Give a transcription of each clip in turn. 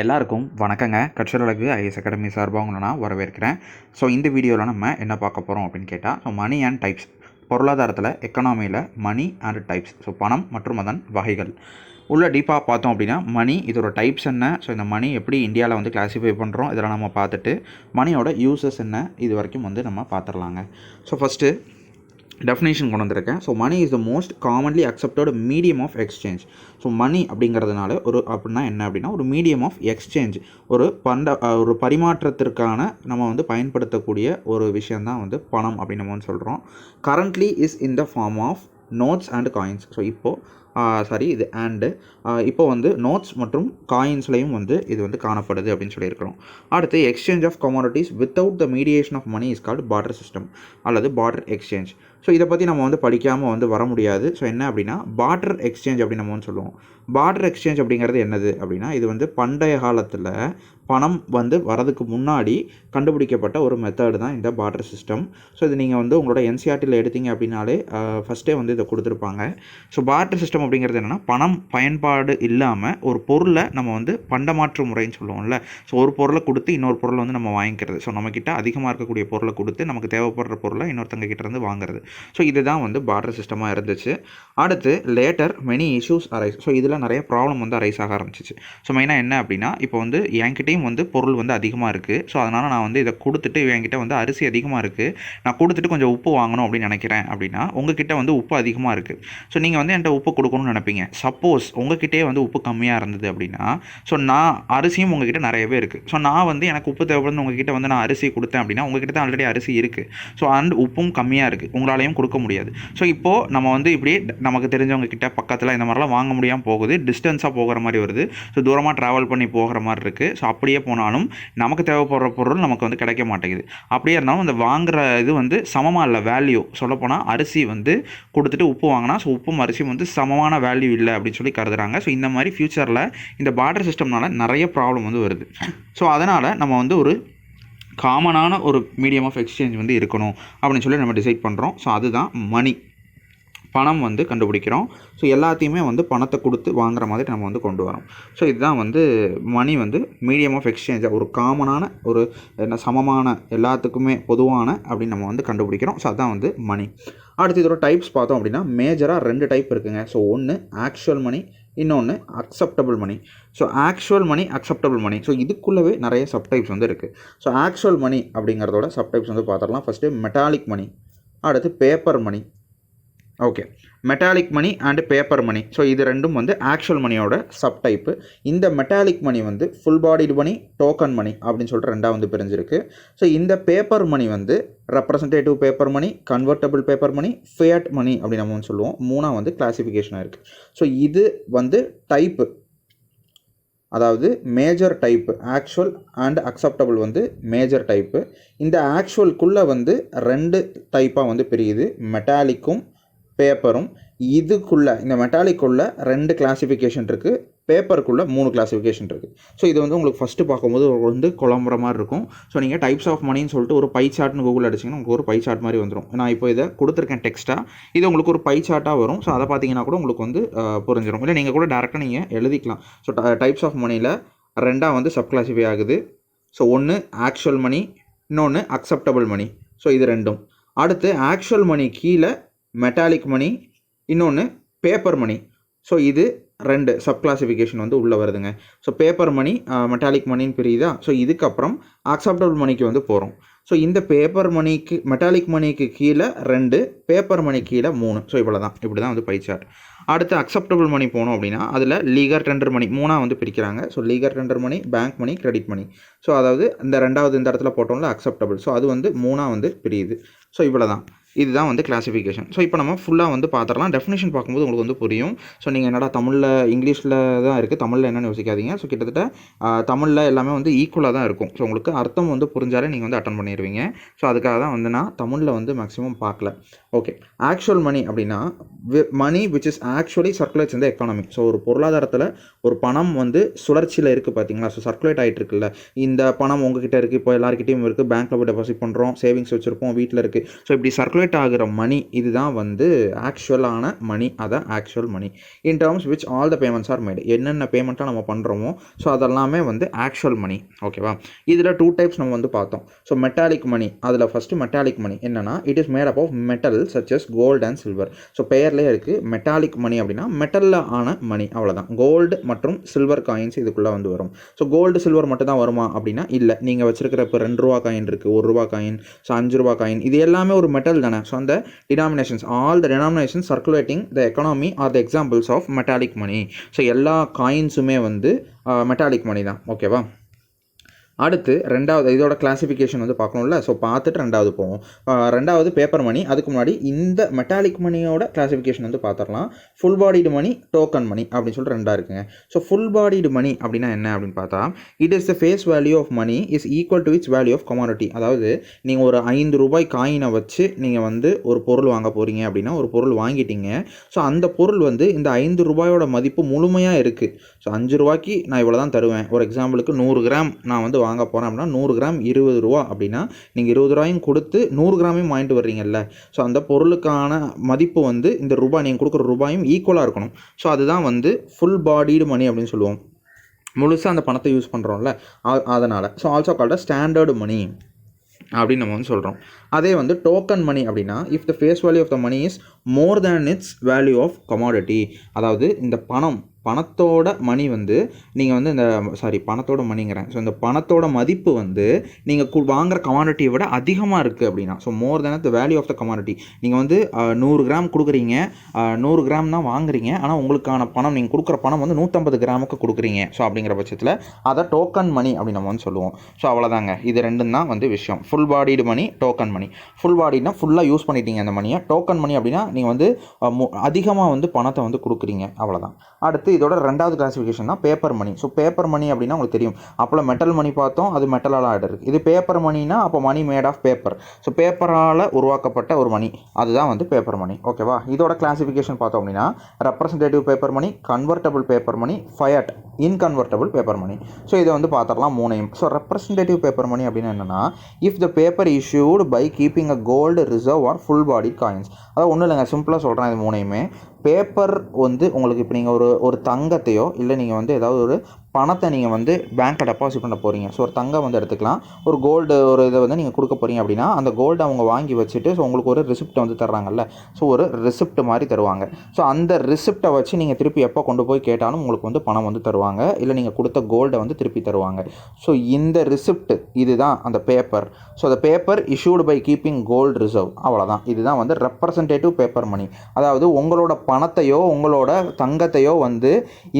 எல்லாருக்கும் வணக்கங்க. கற்றலகு IS academy சார்பாக உங்களை நான் வரவேற்கிறேன். ஸோ இந்த வீடியோவில் நம்ம என்ன பார்க்க போகிறோம் அப்படின்னு கேட்டால் ஸோ மணி அண்ட் டைப்ஸ் பொருளாதாரத்தில் எக்கனாமியில் மணி அண்ட் டைப்ஸ் ஸோ பணம் மற்றும் அதன் வகைகள். உள்ள டீப்பாக பார்த்தோம் அப்படின்னா மணி இதோட டைப்ஸ் என்ன? ஸோ இந்த மணி எப்படி இந்தியாவில் வந்து கிளாஸிஃபை பண்ணுறோம் இதெல்லாம் நம்ம பார்த்துட்டு மணியோட யூசஸ் என்ன? இது வரைக்கும் வந்து நம்ம பார்த்துடலாங்க. ஸோ ஃபஸ்ட்டு டெஃபினேஷன் கொண்டு வந்திருக்கேன். So money is the most commonly accepted medium of exchange so money அப்படிங்கிறதுனால ஒரு அப்படின்னா என்ன அப்படின்னா ஒரு மீடியம் ஆஃப் எக்ஸ்சேஞ்ச் ஒரு பண்ட ஒரு பரிமாற்றத்திற்கான நம்ம வந்து பயன்படுத்தக்கூடிய ஒரு விஷயந்தான் வந்து பணம் அப்படின்னு நம்ம வந்து சொல்கிறோம் currently is in the form of notes and coins so இப்போது சாரி இது அண்டு இப்போ வந்து நோட்ஸ் மற்றும் காயின்ஸ்லையும் வந்து இது வந்து காணப்படுது அப்படின்னு சொல்லியிருக்கிறோம். அடுத்து exchange of commodities without the mediation of money is called barter system அல்லது பார்டர் எக்ஸ்சேஞ்ச் ஸோ இதை பற்றி நம்ம வந்து படிக்காமல் வந்து வர முடியாது. ஸோ என்ன அப்படின்னா பார்டர் எக்ஸ்சேஞ்ச் அப்படின்னு நம்ம வந்து சொல்லுவோம். பார்டர் எக்ஸ்சேஞ்ச் அப்படிங்கிறது என்னது அப்படின்னா இது வந்து பண்டைய காலத்தில் பணம் வந்து வரதுக்கு முன்னாடி கண்டுபிடிக்கப்பட்ட ஒரு மெத்தடு தான் இந்த பார்டர் சிஸ்டம் ஸோ இது நீங்கள் வந்து உங்களோட என்சிஆர்டியில் எடுத்தீங்க அப்படின்னாலே ஃபஸ்ட்டே வந்து இதை கொடுத்துருப்பாங்க. ஸோ பார்டர் சிஸ்டம் அப்படிங்கிறது என்னென்னா பணம் பயன்பாடு இல்லாமல் ஒரு பொருளை நம்ம வந்து பண்டமாற்று முறைன்னு சொல்லுவோம்ல. ஸோ ஒரு பொருளை கொடுத்து இன்னொரு பொருளை வந்து நம்ம வாங்கிக்கிறது. ஸோ நம்மக்கிட்ட அதிகமாக இருக்கக்கூடிய பொருளை கொடுத்து நமக்கு தேவைப்படுற பொருளை இன்னொருத்தங்க கிட்ட இருந்து வாங்குறது. ஸோ இதுதான் வந்து பார்டர் சிஸ்டமாக இருந்துச்சு. அடுத்து later many issues arise so இதில் நிறைய ப்ராப்ளம் வந்து அரைஸ் ஆக ஆரம்பிச்சிச்சு. ஸோ மெயினாக என்ன அப்படின்னா இப்போ வந்து என்கிட்டையும் வந்து பொருள் வந்து அதிகமாக இருக்குது ஸோ அதனால் நான் வந்து இதை கொடுத்துட்டு என்கிட்ட வந்து அரிசி அதிகமாக இருக்குது நான் கொடுத்துட்டு கொஞ்சம் உப்பு வாங்கணும் அப்படின்னு நினைக்கிறேன் அப்படின்னா உங்ககிட்ட வந்து உப்பு அதிகமாக இருக்குது ஸோ நீங்கள் வந்து என்கிட்ட உப்பு கொடுக்கணும்னு நினைப்பீங்க. சப்போஸ் உங்ககிட்டே வந்து உப்பு கம்மியாக இருந்தது அப்படின்னா ஸோ நான் அரிசியும் உங்ககிட்ட நிறையவே இருக்குது ஸோ நான் வந்து எனக்கு உப்பு தேவைப்படுது உங்ககிட்ட வந்து நான் அரிசி கொடுத்தேன் அப்படின்னா உங்ககிட்ட தான் ஆல்ரெடி அரிசி இருக்குது ஸோ அண்ட் உப்பும் கம்மியாக இருக்குது உங்களாலையும் கொடுக்க முடியாது. ஸோ இப்போது நம்ம வந்து இப்படி நமக்கு தெரிஞ்சவங்க கிட்ட பக்கத்தில் இந்த மாதிரிலாம் வாங்க முடியாமல் போகுது. டிஸ்டன்ஸாக போகிற மாதிரி வருது. ஸோ தூரமாக ட்ராவல் பண்ணி போகிற மாதிரி இருக்குது ஸோ அப்படியே போனாலும் நமக்கு தேவைப்படுற பொருள் நமக்கு வந்து கிடைக்க மாட்டேங்குது. அப்படியே இருந்தாலும் அந்த வாங்குற இது வந்து சமமாக இல்லை வேல்யூ சொல்லப்போனால் அரிசி வந்து கொடுத்துட்டு உப்பு வாங்கினா ஸோ உப்பும் அரிசியும் வந்து சமமான வேல்யூ இல்லை அப்படின்னு சொல்லி கருதுறாங்க. ஸோ இந்த மாதிரி ஃப்யூச்சரில் இந்த பார்டர் சிஸ்டம்னால நிறைய ப்ராப்ளம் வந்து வருது. ஸோ அதனால் நம்ம வந்து ஒரு காமனான ஒரு மீடியம் ஆஃப் எக்ஸ்சேஞ்ச் வந்து இருக்கணும் அப்படின்னு சொல்லி நம்ம டிசைட் பண்ணுறோம் ஸோ அதுதான் மணி பணம் வந்து கண்டுபிடிக்கிறோம். ஸோ எல்லாத்தையுமே வந்து பணத்தை கொடுத்து வாங்குற மாதிரி நம்ம வந்து கொண்டு வரோம். ஸோ இதுதான் வந்து மணி வந்து மீடியம் ஆஃப் எக்ஸ்சேஞ்சாக ஒரு காமனான ஒரு என்ன சமமான எல்லாத்துக்குமே பொதுவான அப்படின்னு நம்ம வந்து கண்டுபிடிக்கிறோம். ஸோ அதுதான் வந்து மணி அடுத்து இதோட டைப்ஸ் பார்த்தோம் அப்படின்னா மேஜராக ரெண்டு டைப் இருக்குங்க. ஸோ ஒன்று ஆக்சுவல் மணி இன்னொன்று acceptable money so actual money acceptable money so இதுக்குள்ளவே நிறைய சப்டைப்ஸ் வந்து இருக்குது ஸோ ஆக்சுவல் மணி அப்படிங்கிறதோட சப்டைப்ஸ் வந்து பார்த்துடலாம். ஃபஸ்ட்டு மெட்டாலிக் மணி அடுத்து paper money okay metallic money and paper money so இது ரெண்டும் வந்து ஆக்சுவல் மணியோட சப்டைப்பு இந்த மெட்டாலிக் மணி வந்து ஃபுல் பாடிடு மணி டோக்கன் மணி அப்படின்னு சொல்லிட்டு ரெண்டாக வந்து பிரிஞ்சிருக்கு. ஸோ இந்த பேப்பர் மணி வந்து representative paper money convertible paper money fiat money அப்படின்னு நம்ம வந்து சொல்லுவோம். மூணாக வந்து கிளாசிஃபிகேஷனாக இருக்குது ஸோ இது வந்து டைப்பு அதாவது major type actual and acceptable வந்து மேஜர் டைப்பு இந்த ஆக்சுவல்குள்ளே வந்து ரெண்டு டைப்பாக வந்து பிரியுது. மெட்டாலிக்கும் பேப்பரும் இதுக்குள்ளே இந்த மெட்டாலிக்குள்ளே ரெண்டு கிளாசிஃபிகேஷன் இருக்குது பேப்பருக்குள்ளே மூணு கிளாஸிஃபிகேஷன் இருக்குது ஸோ இது வந்து உங்களுக்கு ஃபஸ்ட்டு பார்க்கும்போது வந்து குழம்புற மாதிரி இருக்கும். ஸோ நீங்கள் டைப்ஸ் ஆஃப் மணின்னு சொல்லிட்டு ஒரு பை சார்ட்னு கூகுள் அடிச்சிங்கன்னா உங்களுக்கு ஒரு பை சார்ட் மாதிரி வந்துடும் நான் இப்போ இதை கொடுத்துருக்கேன் டெக்ஸ்ட்டாக இது உங்களுக்கு ஒரு பை சார்ட்டாக வரும். ஸோ அதை பார்த்தீங்கன்னா கூட உங்களுக்கு வந்து புரிஞ்சிடும் இல்லை நீங்கள் கூட டேரெக்டாக நீங்கள் எழுதிக்கலாம். ஸோ டைப்ஸ் ஆஃப் மணியில் ரெண்டாக வந்து சப் கிளாஸிஃபை ஆகுது. ஸோ ஒன்று ஆக்சுவல் மணி இன்னொன்று அக்செப்டபுள் மணி ஸோ இது ரெண்டும். அடுத்து ஆக்சுவல் மணி கீழே மெட்டாலிக் மணி இன்னொன்று பேப்பர் மணி ஸோ இது ரெண்டு சப் கிளாசிஃபிகேஷன் வந்து உள்ளே வருதுங்க. ஸோ பேப்பர் மணி மெட்டாலிக் மணின்னு பிரியுதா? ஸோ இதுக்கப்புறம் அக்செப்டபிள் மணிக்கு வந்து போகிறோம் ஸோ இந்த பேப்பர் மணிக்கு மெட்டாலிக் மணிக்கு கீழே ரெண்டு பேப்பர் மணி கீழே மூணு. ஸோ இவ்வளோ தான் இப்படி தான் வந்து பைச்சார்ட் அடுத்து அக்செப்டபிள் மணி போனோம் அப்படின்னா அதில் லீகர் டெண்டர் மணி மூணாக வந்து பிரிக்கிறாங்க. So legal tender money bank money credit money so அதாவது இந்த ரெண்டாவது இந்த இடத்துல போட்டோம்ல அக்செப்டபிள் ஸோ அது வந்து மூணாக வந்து பிரியுது. ஸோ இவ்வளோ தான் இதுதான் வந்து கிளாசிஃபிகேஷன் ஸோ இப்போ நம்ம ஃபுல்லாக வந்து பார்த்துடலாம் டெஃபினேஷன் பார்க்கும்போது உங்களுக்கு வந்து புரியும். ஸோ நீங்கள் என்னடா தமிழில் இங்கிலீஷில் தான் இருக்குது தமிழில் என்னென்னு யோசிக்காதீங்க. ஸோ கிட்டத்தட்ட தமிழில் எல்லாமே வந்து ஈக்குவலாக தான் இருக்கும். ஸோ உங்களுக்கு அர்த்தம் வந்து புரிஞ்சாலே நீங்கள் வந்து அட்டன் பண்ணிடுவீங்க ஸோ அதுக்காக தான் வந்து நான் தமிழில் வந்து மேக்ஸிமம் பார்க்கல. ஓகே ஆக்சுவல் மணி அப்படின்னா money which is actually circulates இந்த எக்கானமி ஸோ ஒரு பொருளாதாரத்தில் ஒரு பணம் வந்து சுழற்சியில் இருக்குது பார்த்தீங்களா ஸோ சர்க்குலேட் ஆகிட்டு இருக்குல்ல. இந்த பணம் உங்ககிட்ட இருக்குது இப்போ எல்லாருக்கிட்டையும் இருக்குது பேங்க்கில் போய் டெபாசிட் பண்ணுறோம் சேவிங்ஸ் வச்சுருப்போம். வீட்டில் இருக்குது ஸோ இப்படி சர்க்குலேட் கன்வெர்ட் ஆகிற மணி இதுதான் வந்து ஆக்சுவலான மணி அதான் actual money in terms which all the payments are made என்னென்ன பேமெண்ட்டாக நம்ம பண்ணுறோமோ ஸோ அதெல்லாமே வந்து ஆக்சுவல் மணி ஓகேவா இதில் டூ டைப்ஸ் நம்ம வந்து பார்த்தோம். ஸோ மெட்டாலிக் மணி அதில் ஃபஸ்ட்டு மெட்டாலிக் மணி என்னென்னா it is made up of metal such as gold and silver so பெயர்லேயே இருக்குது மெட்டாலிக் மணி அப்படின்னா மெட்டலில் ஆன மணி அவ்வளோதான் கோல்டு மற்றும் சில்வர் காயின்ஸ் இதுக்குள்ளே வந்து வரும். ஸோ கோல்டு சில்வர் மட்டும் தான் வருமா அப்படின்னா இல்லை. நீங்கள் வச்சுருக்கிற இப்போ ரெண்டு ரூபா காயின் இருக்குது ஒரு ரூபா காயின் ஸோ அஞ்சு ரூபா காயின் இது எல்லாமே ஒரு மெட்டல் தானே. ஸோ அந்த denominations all the denomination circulating the economy are the examples of metallic money so எல்லா காயின்ஸுமே வந்து மெட்டாலிக் மணி தான். ஓகேவா அடுத்து ரெண்டாவது இதோட கிளாசிஃபிகேஷன் வந்து பார்க்கணும்ல. ஸோ பார்த்துட்டு ரெண்டாவது போவோம். ரெண்டாவது பேப்பர் மணி அதுக்கு முன்னாடி இந்த மெட்டாலிக் மணியோட கிளாசிஃபிகேஷன் வந்து பார்த்துடலாம். ஃபுல் பாடிடு மணி டோக்கன் மணி அப்படின்னு சொல்லிட்டு ரெண்டாக இருக்குங்க. ஸோ ஃபுல் பாடிடு மணி அப்படின்னா என்ன அப்படின்னு பார்த்தா it is the face value of money is equal to its value of commodity அதாவது நீங்கள் ஒரு ஐந்து ரூபாய் காயினை வச்சு நீங்கள் வந்து ஒரு பொருள் வாங்க போகிறீங்க அப்படின்னா ஒரு பொருள் வாங்கிட்டீங்க. ஸோ அந்த பொருள் வந்து இந்த ஐந்து ரூபாயோட மதிப்பு முழுமையாக இருக்குது ஸோ அஞ்சு ரூபாய்க்கு நான் இவ்வளோ தான் தருவேன். ஒரு எக்ஸாம்பிளுக்கு நூறு கிராம் நான் வந்து வாங்க போகிறேன் அப்படின்னா நூறு கிராம் இருபது ரூபா அப்படின்னா நீங்கள் இருபது ரூபாயும் கொடுத்து நூறு கிராமையும் வாங்கிட்டு வர்றீங்கல்ல. ஸோ அந்த பொருளுக்கான மதிப்பு வந்து இந்த ரூபாய் நீங்கள் கொடுக்குற ரூபாயும் ஈக்குவலாக இருக்கணும். ஸோ அதுதான் வந்து ஃபுல் பாடிடு மணி அப்படின்னு சொல்லுவோம். முழுசாக அந்த பணத்தை யூஸ் பண்ணுறோம்ல அதனால். So also called standard money அப்படின்னு நம்ம வந்து சொல்கிறோம் அதே வந்து டோக்கன் மணி அப்படின்னா if the face value of the money is more than its value of commodity அதாவது இந்த பணம் பணத்தோட மணி வந்து நீங்கள் வந்து இந்த சாரி பணத்தோட மணிங்கிறேன் ஸோ இந்த பணத்தோட மதிப்பு வந்து நீங்கள் கு வாங்குற கமாடிட்டியை விட அதிகமாக இருக்குது அப்படின்னா so more than the value of the commodity நீங்கள் வந்து நூறு கிராம் கொடுக்குறீங்க நூறு கிராம் தான் வாங்குறீங்க ஆனால் உங்களுக்கான பணம் நீங்கள் கொடுக்குற பணம் வந்து நூற்றம்பது கிராமுக்கு கொடுக்குறீங்க. ஸோ அப்படிங்கிற பட்சத்தில் அதை டோக்கன் மணி அப்படின்னு நம்ம வந்து சொல்லுவோம். ஸோ அவ்வளோதாங்க இது ரெண்டும் தான் வந்து விஷயம். Full bodied money token money full பாடினா ஃபுல்லாக யூஸ் பண்ணிட்டீங்க அந்த மணியை டோக்கன் மணி அப்படின்னா நீங்கள் வந்து அதிகமாக வந்து பணத்தை வந்து கொடுக்குறீங்க. அவ்வளோதான் அடுத்து இதோட ரெண்டாவது கிளாஸிஃபிகேஷன் தான் paper money so paper money அப்படின்னா உங்களுக்கு தெரியும். அப்போல்லாம் மெட்டல் மணி பார்த்தோம் அது மெட்டலால் ஆர்டர் இது பேப்பர் மணினா அப்போ money made of paper so பேப்பரால் உருவாக்கப்பட்ட ஒரு மணி அதுதான் வந்து பேப்பர் மணி ஓகேவா இதோட கிளாஸிஃபிகேஷன் பார்த்தோம் அப்படின்னா representative paper money convertible paper money fiat inconvertible paper money so இதை வந்து பார்த்துடலாம் மூணையும். ஸோ ரெப்ரசன்டேட்டிவ் பேப்பர் மணி அப்படின்னா என்னென்னா if the paper issued by keeping a gold reserve or full body coins அதாவது ஒன்றும் இல்லைங்க சிம்பிளாக சொல்கிறேன் இது மூணையுமே. பேப்பர் வந்து உங்களுக்கு இப்போ நீங்கள் ஒரு ஒரு தங்கத்தையோ இல்லை நீங்கள் வந்து ஏதாவது ஒரு பணத்தை நீங்கள் வந்து பேங்க்கில் டெபாசிட் பண்ண போகிறீங்க ஸோ ஒரு தங்கம் வந்து எடுத்துக்கலாம். ஒரு கோல்டு ஒரு இதை வந்து நீங்கள் கொடுக்க போகிறீங்க அப்படின்னா அந்த கோல்டு அவங்க வாங்கி வச்சுட்டு ஸோ உங்களுக்கு ஒரு ரிசிப்ட் வந்து தர்றாங்கல்ல. ஸோ ஒரு ரிசிப்ட் மாதிரி தருவாங்க. ஸோ அந்த ரிசிப்டை வச்சு நீங்கள் திருப்பி எப்போ கொண்டு போய் கேட்டாலும் உங்களுக்கு வந்து பணம் வந்து தருவாங்க. இல்லை நீங்கள் கொடுத்த கோல்டை வந்து திருப்பி தருவாங்க. ஸோ இந்த ரிசிப்ட் இதுதான் அந்த பேப்பர் ஸோ அந்த paper issued by keeping gold reserve அவ்வளோதான் இதுதான் வந்து ரெப்ரசன்டேட்டிவ் பேப்பர் மணி அதாவது உங்களோட பணத்தையோ உங்களோட தங்கத்தையோ வந்து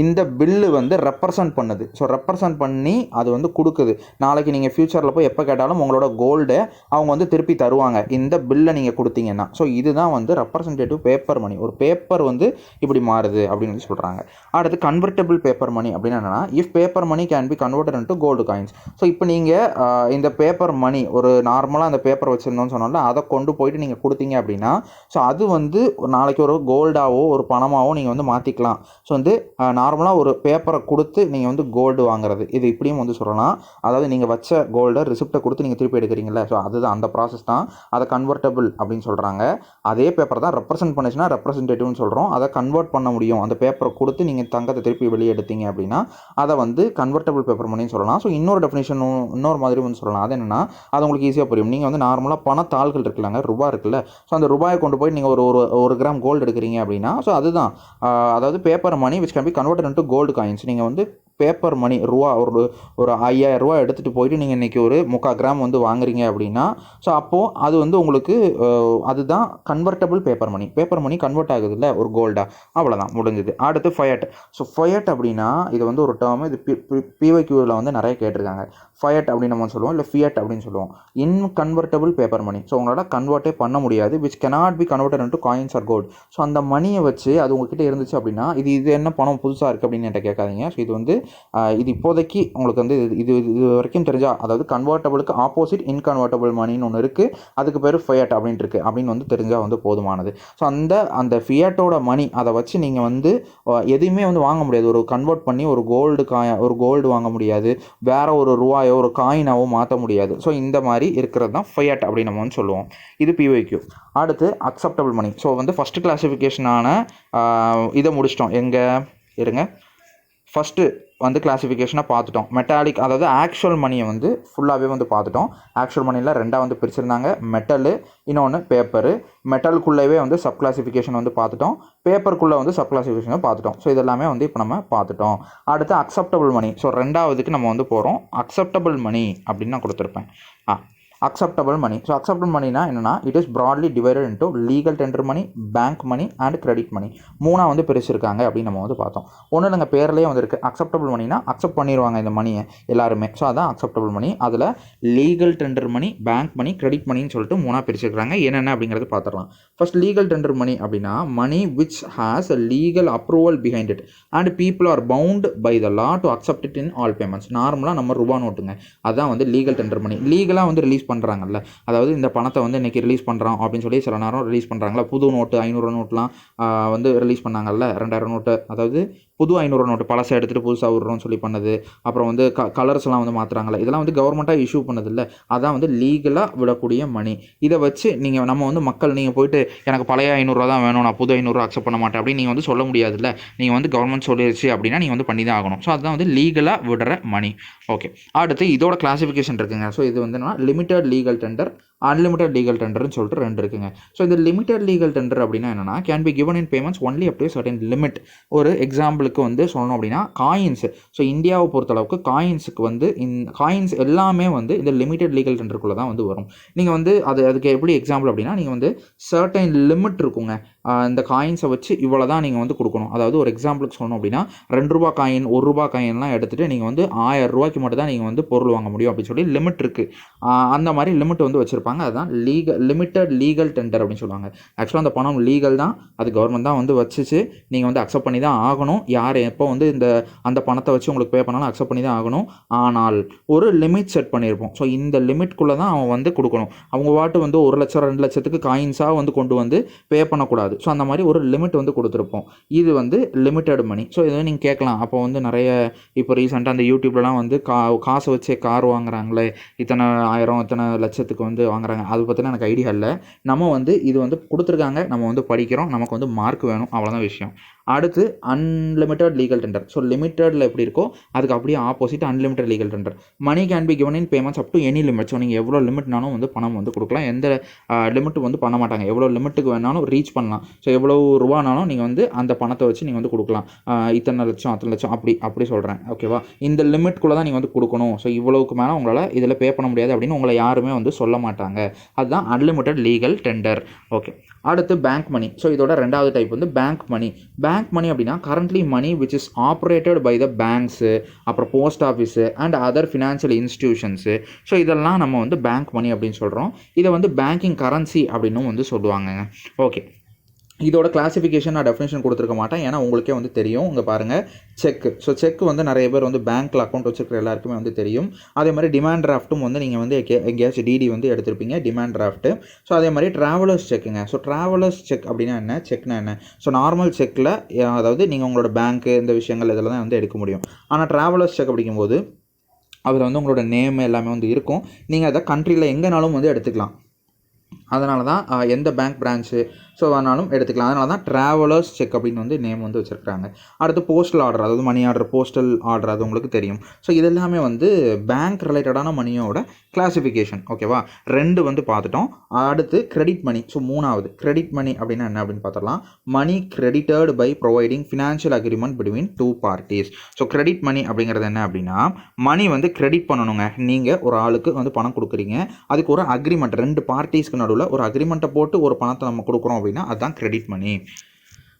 இந்த பில்லு வந்து ரெப்ரசன்ட் பண்ணுது. ஸோ ரெப்ரசன்ட் பண்ணி அது வந்து கொடுக்குது. நாளைக்கு நீங்கள் ஃப்யூச்சரில் போய் எப்போ கேட்டாலும் உங்களோட கோல்டை அவங்க வந்து திருப்பி தருவாங்க. இந்த பில்லை நீங்கள் கொடுத்தீங்கன்னா. ஸோ இதுதான் வந்து ரெப்ரசன்டேட்டிவ் பேப்பர் மணி ஒரு பேப்பர் வந்து இப்படி மாறுது அப்படின்னு வந்து சொல்கிறாங்க அடுத்து கன்வெர்ட்டபிள் பேப்பர் மணி அப்படின்னு என்னென்னா if paper money can be converted into gold coins so இப்போ நீங்கள் இந்த பேப்பர் மணி ஒரு நார்மலாக அந்த பேப்பர் வச்சுருந்தோம்னு சொன்னால அதை கொண்டு போயிட்டு நீங்கள் கொடுத்தீங்க அப்படின்னா ஸோ அது வந்து ஒரு நாளைக்கு ஒரு கோல்டாவோ ஒரு பணமாவோ நீங்கள் வந்து மாற்றிக்கலாம் ஸோ வந்து நார்மலாக ஒரு பேப்பரை கொடுத்து நீங்கள் வந்து கோல்டு வாங்குறது. இது இப்படியும் வந்து சொல்லலாம். அதாவது நீங்கள் வச்ச கோல்டை ரிசிப்டை கொடுத்து நீங்கள் திருப்பி எடுக்கிறீங்களா ஸோ அதுதான் அந்த ப்ராசஸ் தான். அதை கன்வெர்ட்டபிள் அப்படின்னு சொல்கிறாங்க அதே பேப்பர் தான் ரெப்ரசென்ட் பண்ணுச்சுன்னா ரெப்ரசன்டேட்டிவ்னு சொல்கிறோம் அதை கன்வெர்ட் பண்ண முடியும். அந்த பேப்பரை கொடுத்து நீங்கள் தங்கத்தை திருப்பி வெளியே எடுத்தீங்க அப்படின்னா அதை வந்து கன்வெர்ட்டபிள் பேப்பர் மணின்னு சொல்லலாம். ஸோ இன்னொரு டெஃபினேஷன் இன்னொரு மாதிரி வந்து சொல்லலாம். அது என்னென்னா அது உங்களுக்கு ஈஸியாக புரியும். நீங்கள் வந்து நார்மலாக பணத்தாள்கள் இருக்குல்லங்க ரூபா இருக்குல்ல. ஸோ அந்த ரூபாயை கொண்டு போய் நீங்கள் ஒரு ஒரு ஒரு கிராம் கோல்டு எடுக்கிறீங்க அப்படின்னா ஸோ அதுதான். அதாவது paper money which can be convert into gold coins நீங்கள் வந்து பேப்பர் மணி ரூபா ஒரு ஒரு ஐயாயிரம் ரூபா எடுத்துகிட்டு போயிட்டு நீங்கள் இன்றைக்கி ஒரு முக்கால் கிராம் வந்து வாங்குறீங்க அப்படின்னா ஸோ அப்போது அது வந்து உங்களுக்கு அதுதான் convertible paper money paper money convert ஆகுதுல்ல ஒரு கோல்டாக அவ்வளோதான் முடிஞ்சுது. அடுத்து ஃபயட் ஸோ ஃபயட் அப்படின்னா இது வந்து ஒரு டேர்ம் இது பி பிவைக்யூவில் வந்து நிறைய கேட்டிருக்காங்க. ஃபயட் அப்படின்னு நம்ம சொல்லுவோம் இல்லை ஃபியட் அப்படின்னு சொல்லுவோம். இன்கன்வெர்ட்டபிள் பேப்பர் மணி ஸோ உங்களால் கன்வெர்ட்டே பண்ண முடியாது which cannot be converted to coins or gold so அந்த மணியை வச்சு அது உங்ககிட்ட இருந்துச்சு அப்படின்னா இது இது என்ன பணம் புதுசாக இருக்குது அப்படின்னு என்கிட்ட கேட்காதீங்க. ஸோ இது வந்து இது இப்போதைக்கு உங்களுக்கு வந்து இது இது இது வரைக்கும் தெரிஞ்சா அதாவது கன்வெர்ட்டபிளுக்கு ஆப்போசிட் இன்கன்வெர்ட்டபிள் மணின்னு ஒன்று இருக்குது அதுக்கு பேர் ஃபியட் அப்படின்ட்டு இருக்குது அப்படின்னு வந்து தெரிஞ்சால் வந்து போதுமானது. ஸோ அந்த அந்த ஃபியட்டோட மணி அதை வச்சு நீங்கள் வந்து எதுவுமே எதையுமே வந்து வாங்க முடியாது. ஒரு கன்வெர்ட் பண்ணி ஒரு கோல்டு காய ஒரு கோல்டு வாங்க முடியாது. வேறு ஒரு ரூபா ஒரு காயினாவோ மாற்ற முடியாது. ஸோ இந்த மாதிரி இருக்கிறது தான் ஃபையட் அப்படின்னு நம்ம வந்து சொல்லுவோம் இது பிஒய்க்யூ அடுத்து அக்செப்டபிள் மணி ஸோ வந்து ஃபஸ்ட்டு கிளாஸிஃபிகேஷனான இதை முடிச்சிட்டோம். எங்கே? இருங்க. ஃபஸ்ட்டு வந்து கிளாஸிஃபிகேஷனாக பார்த்துட்டோம். மெட்டாலிக் அதாவது ஆக்சுவல் மணியை வந்து ஃபுல்லாகவே வந்து பார்த்துட்டோம். ஆக்சுவல் மணியில் ரெண்டாக வந்து பிரிச்சிருந்தாங்க. மெட்டலு இன்னொன்று பேப்பரு மெட்டலுக்குள்ளேவே வந்து சப் கிளாஸிஃபிகேஷன் வந்து பார்த்துட்டோம். பேப்பருக்குள்ளே வந்து சப் கிளாஸிஃபிகேஷனை பார்த்துட்டோம். ஸோ இதெல்லாமே வந்து இப்போ நம்ம பார்த்துட்டோம். அடுத்து அக்செப்டபுள் மணி ஸோ ரெண்டாவதுக்கு நம்ம வந்து போகிறோம் அக்செப்டபுள் மணி அப்படின்னு நான் கொடுத்துருப்பேன். Ah acceptable money so acceptable மணினா என்னன்னா it is broadly divided into legal tender money bank money and credit money மூணாக வந்து பிரிச்சிருக்காங்க அப்படின்னு நம்ம வந்து பார்த்தோம். ஒன்று நாங்கள் பேர்லேயே வந்துருக்கு. அக்செப்டபிள் மணினா அக்செப்ட் பண்ணிடுவாங்க இந்த மணியை எல்லாருமே. ஸோ அதான் அக்செப்டபிள் மணி அதில் legal tender money bank money credit மணின்னு சொல்லிட்டு மூணாக பிரிச்சிருக்காங்க என்னென்ன அப்படிங்கிறது பார்த்துடலாம். ஃபர்ஸ்ட் லீகல் டெண்டர் மணி அப்படின்னா money which has a legal approval behind it and people are bound by the law to accept it in all payments நார்மலாக நம்ம ரூபா நோட்டுங்க அதான் வந்து லீகல் டெண்டர் மணி லீகலாக வந்து ரிலீஸ் பண்ணுறாங்கல்ல அதாவது இந்த பணத்தை வந்து இன்றைக்கி ரிலீஸ் பண்ணுறோம் அப்படின்னு சொல்லி சில நேரம் ரிலீஸ் பண்ணுறாங்களா புது நோட்டு ஐநூறு நோட்லாம் வந்து ரிலீஸ் பண்ணாங்கல்ல. ரெண்டாயிரம் நோட்டு அதாவது புது ஐநூறு நோட்டு பழசை எடுத்துகிட்டு புதுசாக விட்றோம்னு சொல்லி பண்ணது. அப்புறம் வந்து க கலர்ஸ்லாம் வந்து மாற்றுறாங்களே இதெல்லாம் வந்து கவர்மெண்ட்டாக இஷ்யூ பண்ணதில்ல. அதான் வந்து லீகலாக விடக்கூடிய மணி இதை வச்சு நீங்கள் நம்ம வந்து மக்கள் நீங்கள் போயிட்டு எனக்கு பழைய ஐநூறுரூவா தான் வேணும் நான் புது ஐநூறுரூவா அக்செப்ட் பண்ண மாட்டேன் அப்படின்னு நீங்கள் வந்து சொல்ல முடியாதுல்ல. நீங்கள் வந்து கவர்மெண்ட் சொல்லிடுச்சு அப்படின்னா நீங்கள் வந்து பண்ணி தான் ஆகணும். ஸோ அதுதான் வந்து லீகலாக விடுற மணி ஓகே அடுத்து இதோட கிளாஸிஃபிகேஷன் இருக்குங்க. ஸோ இது வந்து என்னன்னா limited legal tender unlimited legal டெண்டர்னு சொல்லிட்டு ரெண்டு இருக்குங்க. ஸோ இந்த லிமிட்டட் லீகல் டெண்டர் அப்படின்னா என்னன்னா can be given in payments only up certain limit ஒரு எக்ஸாம்பிளுக்கு வந்து சொல்லணும் அப்படின்னா காயின்ஸ் ஸோ இந்தியாவை பொறுத்தளவுக்கு காயின்ஸுக்கு வந்து இந்த காயின்ஸ் எல்லாமே வந்து இந்த லிமிட்டட் லீகல் டெண்டருக்குள்ளே தான் வந்து வரும். நீங்கள் வந்து அது அதுக்கு எப்படி எக்ஸாம்பிள் அப்படின்னா நீங்கள் வந்து சர்டைன் லிமிட் இருக்குங்க. இந்த காயின்ஸை வச்சு இவ்வளோ தான் நீங்கள் வந்து கொடுக்கணும். அதாவது ஒரு எக்ஸாம்பிளுக்கு சொல்லணும் அப்படின்னா ரெண்டு ரூபா காயின் ஒரு ரூபா காயின்லாம் எடுத்துகிட்டு நீங்கள் வந்து ஆயிரம் ரூபாய்க்கு மட்டும் தான் நீங்கள் வந்து பொருள் வாங்க முடியும் அப்படின்னு சொல்லி லிமிட் இருக்குது அந்த மாதிரி லிமிட் வந்து வச்சுருப்போம் வச்சுருப்பாங்க அதுதான் லீகல் லிமிட்டட் லீகல் டெண்டர் அப்படின்னு சொல்லுவாங்க. ஆக்சுவலாக அந்த பணம் லீகல் தான். அது கவர்மெண்ட் தான் வந்து வச்சுச்சு. நீங்கள் வந்து அக்செப்ட் பண்ணி தான் ஆகணும். யார் எப்போ வந்து இந்த அந்த பணத்தை வச்சு உங்களுக்கு பே பண்ணாலும் அக்செப்ட் பண்ணி தான் ஆகணும். ஆனால் ஒரு லிமிட் செட் பண்ணியிருப்போம். ஸோ இந்த லிமிட்குள்ளே தான் அவன் வந்து கொடுக்கணும். அவங்க வாட்டு வந்து ஒரு லட்சம் ரெண்டு லட்சத்துக்கு காயின்ஸாக வந்து கொண்டு வந்து பே பண்ணக்கூடாது. ஸோ அந்த மாதிரி ஒரு லிமிட் வந்து கொடுத்துருப்போம். இது வந்து லிமிட்டட் மணி ஸோ இதை நீங்கள் கேட்கலாம். அப்போ வந்து நிறைய இப்போ ரீசெண்டாக அந்த யூடியூப்லலாம் வந்து கா காசை வச்சே கார் வாங்குறாங்களே. இத்தனை ஆயிரம் இத்தனை லட்சத்துக்கு வந்து வாங்குறாங்க. அது பற்றின எனக்கு ஐடியா இல்லை. நம்ம வந்து இது வந்து கொடுத்துருக்காங்க. நம்ம வந்து படிக்கிறோம். நமக்கு வந்து மார்க் வேணும். அவ்வளோதான் விஷயம். அடுத்து அன்லிமிட்டட் லீகல் டெண்டர் ஸோ லிமிட்டடில் எப்படி இருக்கோ அதுக்கு அப்படியே opposite unlimited legal tender money can be given in payments up to any limit so நீங்கள் எவ்வளோ லிமிட்னாலும் வந்து பணம் வந்து கொடுக்கலாம். எந்த லிமிட் வந்து பண்ண மாட்டாங்க. எவ்வளோ லிமிட்டுக்கு வேணாலும் ரீச் பண்ணலாம். ஸோ எவ்வளோ ரூபானாலும் நீங்கள் வந்து அந்த பணத்தை வச்சு நீங்கள் வந்து கொடுக்கலாம். இத்தனை லட்சம் அத்தனை லட்சம் அப்படி அப்படி சொல்கிறேன் ஓகேவா இந்த லிமிட்குள்ளே தான் நீங்கள் வந்து கொடுக்கணும். ஸோ இவ்வளோக்கு மேலே உங்களால் இதில் பே பண்ண முடியாது அப்படின்னு உங்களை யாருமே வந்து சொல்ல மாட்டாங்க. அதுதான் அன்லிமிட்டட் லீகல் டெண்டர் ஓகே அடுத்து பேங்க் மணி ஸோ இதோட ரெண்டாவது டைப் வந்து பேங்க் மணி பேங்க் மணி அப்படின்னா currently money which is operated by the banks அப்புறம் post office and other financial institutions so இதெல்லாம் நம்ம வந்து பேங்க் மணி அப்படின்னு சொல்கிறோம் இதை வந்து பேங்கிங் கரன்சி அப்படின்னும் வந்து சொல்லுவாங்க ஓகே இதோட கிளாசிஃபிகேஷன் நான் டெஃபினேஷன் கொடுத்துருக்க மாட்டேன். ஏன்னா உங்களுக்கே வந்து தெரியும். இங்கே பாருங்கள் செக் ஸோ செக் வந்து நிறைய பேர் வந்து பேங்க்கில் அக்கௌண்ட் வச்சுருக்கிற எல்லாருக்குமே வந்து தெரியும். அதே மாதிரி டிமாண்ட் டிராஃப்ட்டும் வந்து நீங்கள் வந்து எங்கே- எங்கேயாச்சும் டிடி வந்து எடுத்திருப்பீங்க டிமாண்ட் டிராஃப்ட்டு ஸோ அதே மாதிரி ட்ராவலர்ஸ் செக்குங்க ஸோ ட்ராவலர்ஸ் செக் அப்படின்னா என்ன? செக்னா என்ன? ஸோ நார்மல் செக்கில் அதாவது நீங்கள் உங்களோட பேங்க்கு இந்த விஷயங்கள் இதெல்லாம் தான் வந்து எடுக்க முடியும். ஆனால் ட்ராவலர்ஸ் செக் அப்படிங்கும்போது அதில் வந்து உங்களோட நேம் எல்லாமே வந்து இருக்கும். நீங்கள் அதை கண்ட்ரியில் எங்கேனாலும் வந்து எடுத்துக்கலாம். அதனால தான் எந்த பேங்க் பிரான்ச்சு ஸோ வேணாலும் எடுத்துக்கலாம். அதனால தான் ட்ராவலர்ஸ் செக் அப்படின்னு வந்து நேம் வந்து வச்சுருக்காங்க அடுத்து போஸ்டல் ஆர்டர் அதாவது மணி ஆர்டர் போஸ்டல் ஆர்டர் அது உங்களுக்கு தெரியும். ஸோ இதெல்லாமே வந்து பேங்க் ரிலேட்டடான மணியோட கிளாஸிஃபிகேஷன் ஓகேவா ரெண்டு வந்து பார்த்துட்டோம். அடுத்து கிரெடிட் மணி ஸோ மூணாவது. கிரெடிட் மணி அப்படின்னா என்ன அப்படின்னு பார்த்துடலாம். Money credited by providing financial agreement between two parties so credit money அப்படிங்கிறது என்ன அப்படின்னா மணி வந்து கிரெடிட் பண்ணணுங்க. நீங்கள் ஒரு ஆளுக்கு வந்து பணம் கொடுக்குறீங்க. அதுக்கு ஒரு அக்ரிமெண்ட் ரெண்டு பார்ட்டிஸ்க்கு நடுவில் ஒரு அக்ரிமெண்ட்டை போட்டு ஒரு பணத்தை நம்ம கொடுக்குறோம் அப்படின்னா அதுதான் கிரெடிட் மணி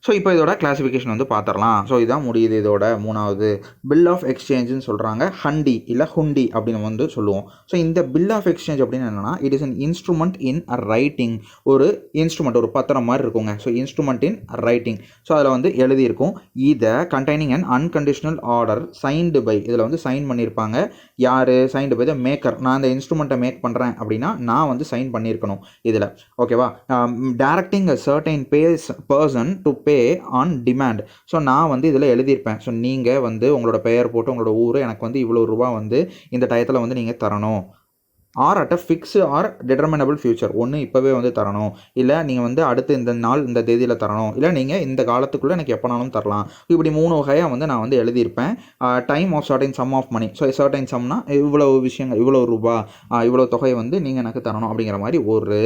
ஸோ இப்போ இதோட கிளாசிஃபிகேஷன் வந்து பார்த்துடலாம் ஸோ இதான் முடியுது இதோட மூணாவது. பில் ஆஃப் எக்ஸ்சேஞ்சுன்னு சொல்கிறாங்க ஹண்டி இல்லை ஹுண்டி அப்படின்னு வந்து சொல்லுவோம். ஸோ இந்த பில் ஆஃப் எக்ஸ்சேஞ்ச் அப்படின்னு என்னென்னா it is an instrument in writing ஒரு இன்ஸ்ட்ருமெண்ட் ஒரு பத்திரம் மாதிரி இருக்குங்க. So instrument in writing so அதில் வந்து எழுதியிருக்கும். இதை containing and unconditional order signed by இதில் வந்து சைன் பண்ணியிருப்பாங்க. யார்? சைன்டு பை த மேக்கர் நான் அந்த இன்ஸ்ட்ருமெண்ட்டை மேக் பண்ணுறேன் அப்படின்னா நான் வந்து சைன் பண்ணியிருக்கணும். இதில். ஓகேவா directing a certain base person to pay on demand so நான் வந்து இதில் எழுதியிருப்பேன். ஸோ நீங்கள் வந்து உங்களோட பெயர் போட்டு உங்களோட ஊர் எனக்கு வந்து இவ்வளோ ரூபா வந்து இந்த டயத்தில் வந்து நீங்கள் தரணும். Or at a fix or determinable future ஒன்று இப்போவே வந்து தரணும். இல்லை நீங்கள் வந்து அடுத்து இந்த நாள் இந்த தேதியில் தரணும். இல்லை நீங்கள் இந்த காலத்துக்குள்ளே எனக்கு எப்போனாலும் தரலாம். இப்படி மூணு வகையாக வந்து நான் வந்து எழுதியிருப்பேன். Time of certain sum of money so certain சம்னா இவ்வளோ விஷயங்கள் இவ்வளோ ரூபா இவ்வளோ தொகையை வந்து நீங்கள் எனக்கு தரணும் அப்படிங்கிற மாதிரி ஒரு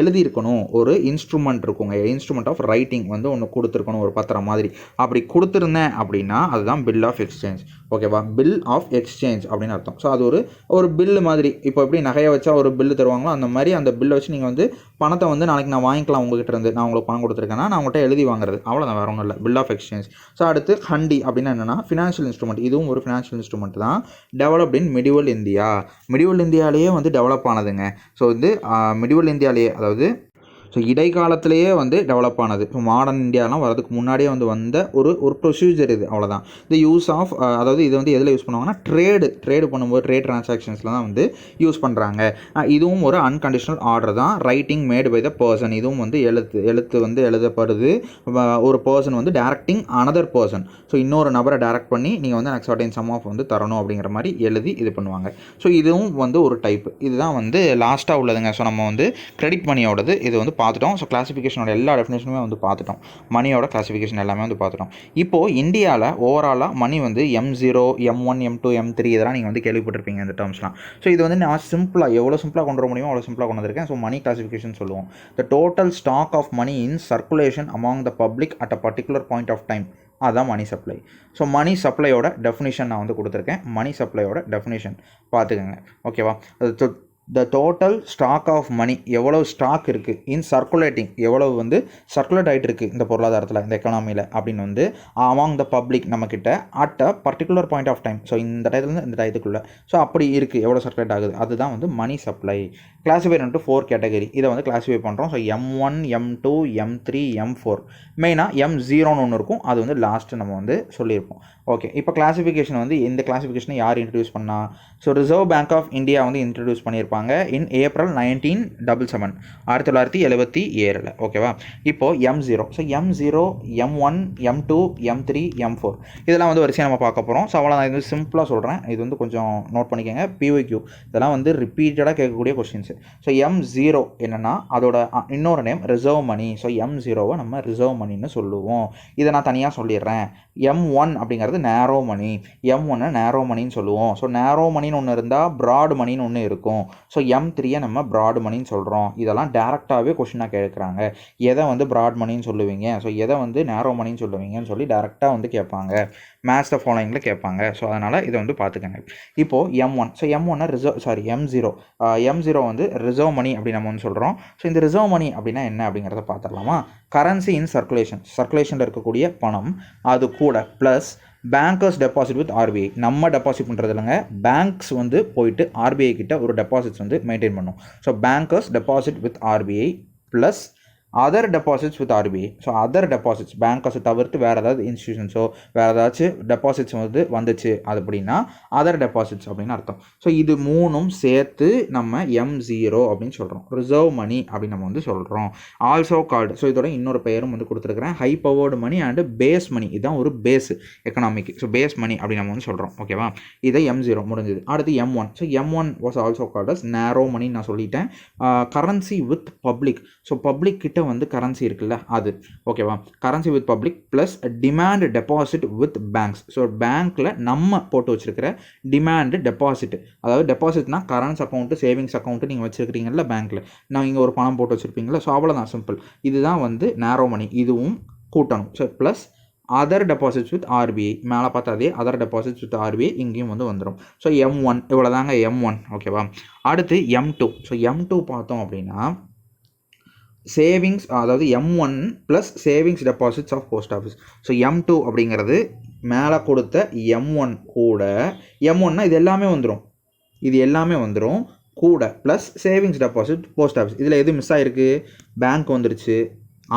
எழுதியிருக்கணும். ஒரு இன்ஸ்ட்ருமெண்ட் இருக்குங்க. இன்ஸ்ட்ருமெண்ட் ஆஃப் ரைட்டிங் வந்து ஒன்று கொடுத்துருக்கணும் ஒரு பத்திரம் மாதிரி. அப்படி கொடுத்துருந்தேன் அப்படின்னா அதுதான் பில் ஆஃப் எக்ஸ்சேஞ்ச் ஓகேவா பில் ஆஃப் எக்ஸ்சேஞ்ச் அப்படின்னு அர்த்தம். ஸோ அது ஒரு ஒரு பில்லு மாதிரி. இப்போ எப்படி நகையை வச்சா ஒரு பில்லு தருவாங்களோ அந்த மாதிரி அந்த பில்லை வச்சு நீங்கள் வந்து பணத்தை வந்து நாளைக்கு நான் வாங்கிக்கலாம் உங்ககிட்ட இருந்து. நான் உங்களுக்கு பணம் கொடுத்துருக்கேன்னா நான் உங்கள்கிட்ட எழுதி வாங்குறது. அவ்வளோதான் வேற ஒன்றும் இல்லை. பில் ஆஃப் எக்ஸ்சேஞ்ச் ஸோ அடுத்து ஹண்டி அப்படின்னா என்னென்னா ஃபினான்ஷியல் இன்ஸ்ட்ருமெண்ட் இதுவும் ஒரு ஃபினான்ஷியல் இன்ஸ்ட்ருமெண்ட் தான். Developed in medieval India medieval இந்தியாலேயே வந்து டெவலப் ஆனதுங்க. ஸோ வந்து மிடிவல் இந்தியாலேயே அதாவது ஸோ இடைக்காலத்திலேயே வந்து டெவலப் ஆனது. இப்போ மாடர்ன் இந்தியாலாம் வரதுக்கு முன்னாடியே வந்து வந்த ஒரு ஒரு ப்ரொசீஜர் இது அவ்வளோதான் இந்த யூஸ் ஆஃப் அதாவது இது வந்து எதில் யூஸ் பண்ணுவாங்கன்னா ட்ரேடு ட்ரேடு பண்ணும்போது ட்ரேட் ட்ரான்சாக்ஷன்ஸில் தான் வந்து யூஸ் பண்ணுறாங்க இதுவும் ஒரு அன்கண்டிஷனல் ஆர்டர் தான். Writing made by the person இதுவும் வந்து எழுத்து எழுத்து வந்து எழுதப்படுது. ஒரு பர்சன் வந்து டேரக்டிங் அனதர் பர்சன் ஸோ இன்னொரு நபரை டேரக்ட் பண்ணி நீங்கள் வந்து எனக்கு சர்டைன் சம் ஆஃப் வந்து தரணும் அப்படிங்கிற மாதிரி எழுதி இது பண்ணுவாங்க. ஸோ இதுவும் வந்து ஒரு டைப் இதுதான் வந்து லாஸ்ட்டாக உள்ளதுங்க. ஸோ நம்ம வந்து கிரெடிட் மணியோடது இது வந்து பார்த்துட்டோம். ஸோ கிளாசிஃபிகேஷனோட எல்லா டெஃபினேஷனுமே வந்து பார்த்துட்டோம். மணியோட கிளாசிஃபிகேஷன் எல்லாமே வந்து பார்த்துட்டோம். இப்போது இந்தியாவில் ஓவராலாக மணி வந்து M zero M one M two M three இதெல்லாம் நீங்கள் வந்து கேள்விப்பட்டிருப்பீங்க இந்த டேர்ம்ஸ்லாம் ஸோ இது வந்து நான் சிம்பிளாக எவ்வளோ சிம்பிளாக கொண்டு வர முடியுமோ அவ்வளோ சிம்பிளாக கொண்டு வந்திருக்கேன். ஸோ மணி கிளாசிஃபிகேஷன் சொல்லுவோம். The total stock of money in circulation among the public at a particular point of time அதுதான் மணி சப்ளை ஸோ மணி சப்ளையோட டெஃபினிஷன் நான் வந்து கொடுத்துருக்கேன். மணி சப்ளையோட டெஃபினிஷன் பார்த்துக்கோங்க. ஓகேவா அது the total stock of money எவ்வளோ ஸ்டாக் இருக்குது இன் சர்க்குலேட்டிங் எவ்வளோ வந்து சர்க்குலேட் ஆகிட்டு இருக்குது இந்த பொருளாதாரத்தில் இந்த எக்கனாமியில் அப்படின்னு வந்து அமாங் த பப்ளிக் நம்மக்கிட்ட at a particular point of time so இந்த டயத்துலேருந்து இந்த டயத்துக்குள்ளே ஸோ அப்படி இருக்குது எவ்வளோ சர்க்குலேட் ஆகுது? அதுதான் வந்து மணி சப்ளை கிளாஸிஃபை வந்துட்டு ஃபோர் கேட்டகரி இதை வந்து கிளாஸிஃபை பண்ணுறோம் so M one M two M three M four மெயினாக எம் ஜீரோன்னு ஒன்று இருக்கும். அது வந்து லாஸ்ட்டு நம்ம வந்து சொல்லியிருப்போம். ஓகே இப்போ கிளாஸிஃபிகேஷன் வந்து இந்த கிளாஸிஃபிகேஷனை யார் இன்ட்ரடியூஸ் பண்ணா? So Reserve Bank of India வந்து இன்ட்ரடியூஸ் பண்ணியிருப்பாங்க. In April nineteen double seven ஆயிரத்தி தொள்ளாயிரத்தி எழுபத்தி ஏழில். ஓகேவா இப்போது M zero so M zero M one M two M three M four இதெல்லாம் வந்து வரிசையாக நம்ம பார்க்க போகிறோம் ஸோ அவ்வளோ நான் இது சிம்பிளாக சொல்கிறேன் இது வந்து கொஞ்சம் நோட் பண்ணிக்கோங்க. பிஓக்யூ இதெல்லாம் வந்து ரிப்பீட்டடாக கேட்கக்கூடிய கொஸ்டின்ஸ் ஸோ எம் ஜீரோ என்னென்னா அதோட இன்னொரு name reserve money so M ஜீரோவை நம்ம ரிசர்வ் மணின்னு சொல்லுவோம். இதை நான் தனியாக சொல்லிடுறேன். எம் ஒன் அப்படிங்கிறது நேரோ மணி எம் ஒன்று நேரோ மணின்னு சொல்லுவோம். ஸோ நேரோ மணின்னு ஒன்று இருந்தால் ப்ராட் மணின்னு ஒன்று இருக்கும். ஸோ எம் த்ரீயை நம்ம ப்ராட் மணின்னு சொல்கிறோம் இதெல்லாம் டேரெக்டாகவே கொஷினாக கேட்குறாங்க. எதை வந்து ப்ராட் மணின்னு சொல்லுவீங்க? ஸோ எதை வந்து நேரோ மணின்னு சொல்லுவீங்கன்னு சொல்லி டேரெக்டாக வந்து கேட்பாங்க. மேட்ச் த ஃபாலோயிங்கில் கேட்பாங்க. ஸோ அதனால் இதை வந்து பார்த்துக்கங்க. இப்போது எம் ஒன் ஸோ எம் ஒன்னை reserve sorry M zero M zero வந்து ரிசர்வ் மணி அப்படின்னு நம்ம வந்து சொல்கிறோம் ஸோ இந்த ரிசர்வ் மணி அப்படின்னா என்ன அப்படிங்கிறத பார்த்துடலாமா? கரன்சி இன் சர்க்குலேஷன் சர்க்குலேஷனில் இருக்கக்கூடிய பணம் அது கூட plus bankers deposit with RBI நம்ம டெபாசிட் பண்ணுறது இல்லைங்க. பேங்க்ஸ் வந்து போயிட்டு ஆர்பிஐ கிட்ட ஒரு டெபாசிட்ஸ் வந்து மெயின்டைன் பண்ணும். So bankers deposit with RBI plus other deposits with RBI so other deposits பேங்கர்ஸை தவிர்த்து வேறு ஏதாவது இன்ஸ்டியூஷன்ஸோ வேறு ஏதாச்சும் டெபாசிட்ஸ் வந்து வந்துச்சு அது அப்படின்னா அதர் டெபாசிட்ஸ் அப்படின்னு அர்த்தம். ஸோ இது மூணும் சேர்த்து நம்ம எம் ஜீரோ அப்படின்னு சொல்கிறோம் ரிசர்வ் மணி அப்படின்னு நம்ம வந்து சொல்கிறோம் ஆல்சோ கார்டு ஸோ இதோட இன்னொரு பெயரும் வந்து கொடுத்துருக்குறேன். High powered money and base money இதுதான் ஒரு base economic so base money அப்படின்னு நம்ம வந்து சொல்கிறோம் ஓகேவா இதை எம் ஜீரோ முடிஞ்சது. அடுத்து M one so M one was also called as narrow மணின்னு நான் சொல்லிட்டேன். Currency with public so public கிட்ட வந்து கரன்சி இருக்குல்ல அது. ஓகேவா currency with public plus demand deposit with banks so பேங்க்கில் நம்ம போட்டு வச்சுருக்கிற டிமாண்டு டெபாசிட் அதாவது டெபாசிட்னா கரண்ட்ஸ் அக்கௌண்ட்டு சேவிங்ஸ் அக்கௌண்ட்டு நீங்கள் வச்சுருக்கிறீங்கல்ல பேங்க்கில் நான் இங்கே ஒரு பணம் போட்டு வச்சுருப்பீங்களா ஸோ அவ்வளோதான் சிம்பிள் இதுதான் வந்து நேரோ மணி இதுவும் கூட்டணும். So plus other deposits with RBI மேலே பார்த்தா அதே அதர் டெபாசிட்ஸ் வித் ஆர்பிஐ இங்கேயும் வந்து வந்துடும் ஸோ எம் ஒன் இவ்வளோ தாங்க எம் ஒன் ஓகேவா அடுத்து M two so M two பார்த்தோம் அப்படின்னா சேவிங்ஸ் அதாவது M one plus savings deposits of post office so M two அப்படிங்கிறது மேலே கொடுத்த எம் ஒன் கூட எம் ஒன்னா இது எல்லாமே வந்துடும் இது எல்லாமே வந்துடும் கூட plus savings deposit post office இதில் எது மிஸ் ஆகிருக்கு பேங்க் வந்துருச்சு.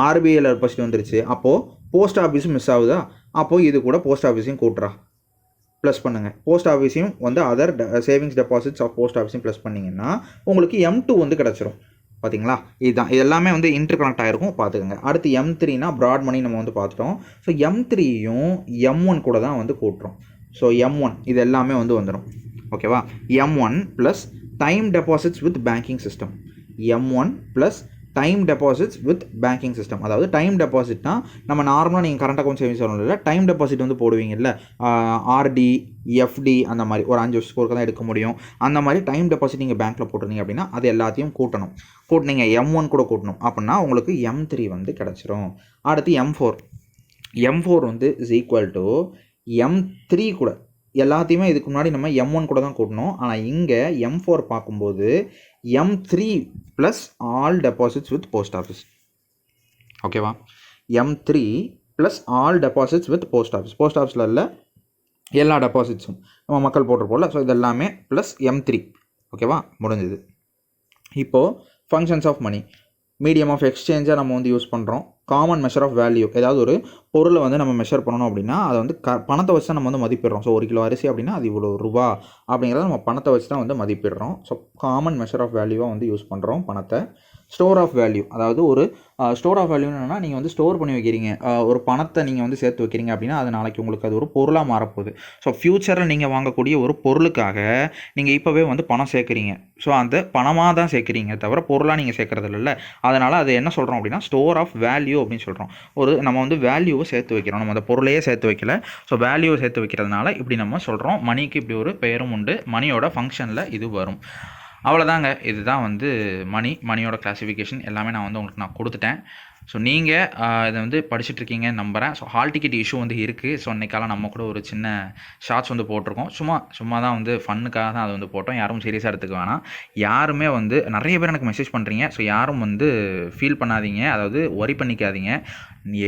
ஆர்பிஐயில் டெபாசிட் வந்துருச்சு. அப்போது போஸ்ட் ஆஃபீஸும் மிஸ் ஆகுதா? அப்போது இது கூட போஸ்ட் ஆஃபீஸையும் கூட்டுறா. ப்ளஸ் பண்ணுங்கள் போஸ்ட் ஆஃபீஸையும் வந்து other savings deposits of post ஆஃபீஸையும் plus பண்ணிங்கன்னா உங்களுக்கு எம் டூ வந்து கிடச்சிரும். பார்த்தீங்களா இதுதான். இது எல்லாமே வந்து இன்டர் கனெக்ட் ஆகிருக்கும் பார்த்துக்கோங்க அடுத்து எம் த்ரீனா ப்ராட் மணி நம்ம வந்து பார்த்துட்டோம் ஸோ எம் த்ரீயும் எம் ஒன் கூட தான் வந்து கூட்டுறோம். ஸோ எம் ஒன் இது எல்லாமே வந்து வந்துடும் ஓகேவா M one plus time deposits with banking system M one plus time deposits with banking system அதாவது டைம் டெபாசிட்னா நம்ம நார்மலாக நீங்கள் கரண்ட் அக்கௌண்ட் சேவிங்ஸ் வரணும் இல்லை டைம் டெபாசிட் வந்து போடுவீங்கல்ல? ஆர்டி எஃப்டி அந்த மாதிரி ஒரு அஞ்சு வருஷத்துக்கு தான் எடுக்க முடியும். அந்த மாதிரி டைம் டெபாசிட் நீங்கள் பேங்க்கில் போட்டிருந்தீங்க அப்படின்னா அது எல்லாத்தையும் கூட்டணும். கூட்டினீங்க எம் ஒன் கூட கூட்டணும். அப்படின்னா உங்களுக்கு எம் த்ரீ வந்து கிடச்சிரும். அடுத்து எம் ஃபோர் எம் ஃபோர் வந்து is equal to M three கூட எல்லாத்தையுமே இதுக்கு முன்னாடி நம்ம எம் ஒன் கூட தான் கூட்டணும் ஆனால் இங்கே எம் ஃபோர் பார்க்கும்போது M three plus all deposits with post office ஓகேவா M three plus all deposits with post office post ஆஃபீஸில் இல்லை எல்லா டெபாசிட்ஸும் நம்ம மக்கள் போட்டிருப்போம்ல. ஸோ இது எல்லாமே ப்ளஸ் எம் த்ரீ ஓகேவா முடிஞ்சது. இப்போது functions of money medium of எக்ஸ்சேஞ்சாக நம்ம வந்து யூஸ் பண்ணுறோம் காமன் மெஷர் ஆஃப் வேல்யூ ஏதாவது ஒரு பொருளை வந்து நம்ம மெஷர் பண்ணணும் அப்படின்னா அதை வந்து க பணத்தை வச்சு தான் நம்ம வந்து மதிப்பிடுறோம். ஸோ ஒரு கிலோ அரிசி அப்படின்னா அது இவ்வளோ ரூபா அப்படிங்கிறத நம்ம பணத்தை வச்சு தான் வந்து மதிப்பிடுறோம். ஸோ காமன் மெஷர் ஆஃப் வேல்யூவாக வந்து யூஸ் பண்ணுறோம் பணத்தை. ஸ்டோர் ஆஃப் வேல்யூ அதாவது ஒரு ஸ்டோர் ஆஃப் வேல்யூ என்னென்னா நீங்கள் வந்து ஸ்டோர் பண்ணி வைக்கிறீங்க. ஒரு பணத்தை நீங்கள் வந்து சேர்த்து வைக்கிறீங்க அப்படின்னா அது நாளைக்கு உங்களுக்கு அது ஒரு பொருளாக மாறப்போகுது. ஸோ ஃப்யூச்சரில் நீங்கள் வாங்கக்கூடிய ஒரு பொருளுக்காக நீங்கள் இப்போவே வந்து பணம் சேர்க்குறீங்க. ஸோ அந்த பணமாக தான் சேர்க்குறீங்க தவிர பொருளாக நீங்கள் சேர்க்குறது இல்லைல்ல அதனால் அது என்ன சொல்கிறோம் அப்படின்னா ஸ்டோர் ஆஃப் வேல்யூ அப்படின்னு சொல்கிறோம் ஒரு நம்ம வந்து வேல்யூவை சேர்த்து வைக்கிறோம். நம்ம அந்த பொருளையே சேர்த்து வைக்கல. ஸோ வேல்யூவை சேர்த்து வைக்கிறதுனால இப்படி நம்ம சொல்கிறோம் மணிக்கு இப்படி ஒரு பெயரும் உண்டு. மணியோட ஃபங்க்ஷனில் இது வரும். அவ்வளோதாங்க இதுதான் வந்து மணி மணியோட கிளாசிஃபிகேஷன் எல்லாமே நான் வந்து உங்களுக்கு நான் கொடுத்துட்டேன். ஸோ நீங்கள் இதை வந்து படிச்சுட்ருக்கீங்கன்னு நம்புகிறேன் ஸோ ஹால் டிக்கெட் இஷ்யூ வந்து இருக்குது ஸோ அன்றைக்கெல்லாம் நம்ம கூட ஒரு சின்ன ஷார்ட்ஸ் வந்து போட்டிருக்கோம். சும்மா சும்மா தான் வந்து ஃபன்னுக்காக தான் அதை வந்து போட்டோம். யாரும் சீரியஸாக எடுத்துக்க வேணாம். யாருமே வந்து நிறைய பேர் எனக்கு மெசேஜ் பண்ணுறீங்க ஸோ யாரும் வந்து ஃபீல் பண்ணாதீங்க. அதாவது ஒரி பண்ணிக்காதீங்க.